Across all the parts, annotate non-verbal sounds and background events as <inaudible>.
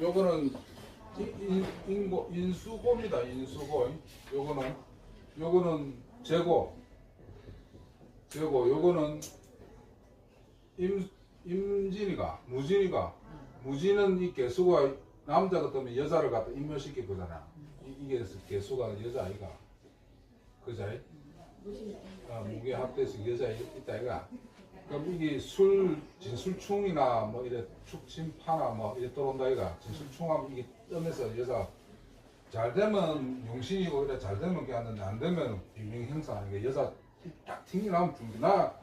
요거는 인, 인, 인 고, 인수고입니다. 인수고. 요거는 요거는 재고. 재고. 요거는 임 임진이가 무진이가 무진은 이 개수가 남자 같으면 여자를 갖다 임묘시킬 거잖아. 이, 이게 개수가 여자 아이가. 그자? 아, 무게 합돼서 여자 있다 이가. 그럼 이게 술 진술충이나 뭐 이래 축침파나 뭐 이래 들어온다 이가. 진술충하면 이게 떠면서 여자 잘 되면 용신이고 이래 잘 되면 괜찮은데 안 되면 비명 행사하는 게 여자 딱 튕기 나오면 죽는데 나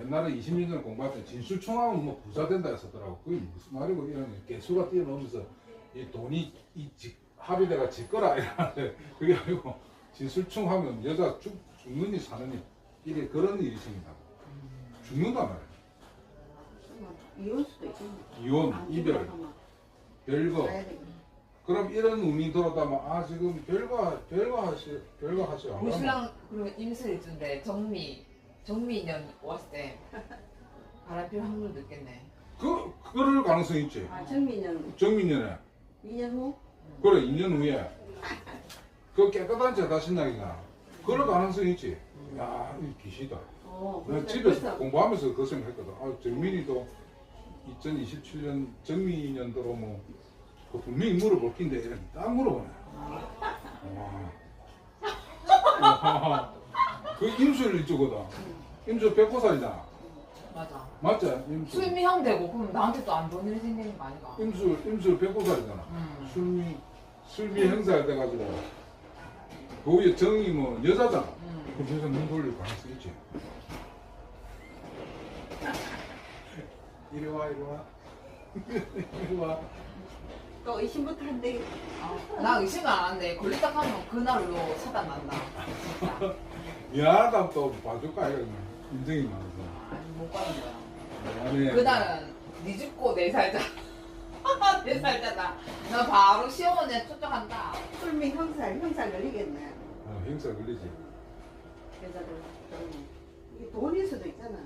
옛날에 20년 전에 공부할 때 진술충하면 뭐 부자 된다 했었더라고. 그게 무슨 말이고 이런 개수가 뛰어넘으면서 이 돈이 이 직, 합의대가 직거라 이러는데 그게 아니고 진술충 하면 여자 죽, 죽느니 사느니 이게 그런 일이 생긴다고. 죽는단 말이야. 이혼 수도 있겠네. 이혼, 안 이별, 별거. 그럼 이런 운이 들었다면 아 지금 별거 별거 하시 별거 하시오. 안 우리 그러면 신랑 그러면 임술 준대 정미 정미 인연 왔을 때 <laughs> 바람필 확률 늦겠네. 그 그럴 가능성 있지. 아 정민은 정민년에 2년 후? 그래 2년 후에 그 깨끗한 죄다 신나기가 그럴 가능성 있지. 야, 이 기시다. 어, 내가 그래서- 집에서 그래서 공부하면서 그 생각했거든. 아, 정민이도 2027년 정민년도로 뭐, 그 분명히 물어볼 낀데, 이렇게 딱 물어보네. 와. 그 임술 이쪽거든. 임술 백호살이잖아. 맞아. 맞지? 임술. 수임이 되고 그럼 나한테 또 안 좋은 일이 생기는 거 아닌가? 임술, 임술 백호살이잖아. 음. 술미, 술미 행사할 때 가지고. 그 위에 정이 뭐, 여자잖아. 음. 그럼 여자 눈 돌릴 가능성 있지. 이리 와, 이리 와. <laughs> 이리 와. 또 의심부터 한대. 아, 나 의심을 안 하는데 걸리다 하면 그날로 차단 난다. 진짜. <laughs> 미안하다 또 봐줄까, 이거. 인정이 많아서. 아니 못 가는 거야. 미안해. 그날은 네 죽고 내 살자. 내 <laughs> 살자다. 나 바로 시어머니한테 초청한다. 술미 형살 형살 걸리겠네. 어, 행사 걸리지. 여자들. 음. 이게 돈일 수도 있잖아.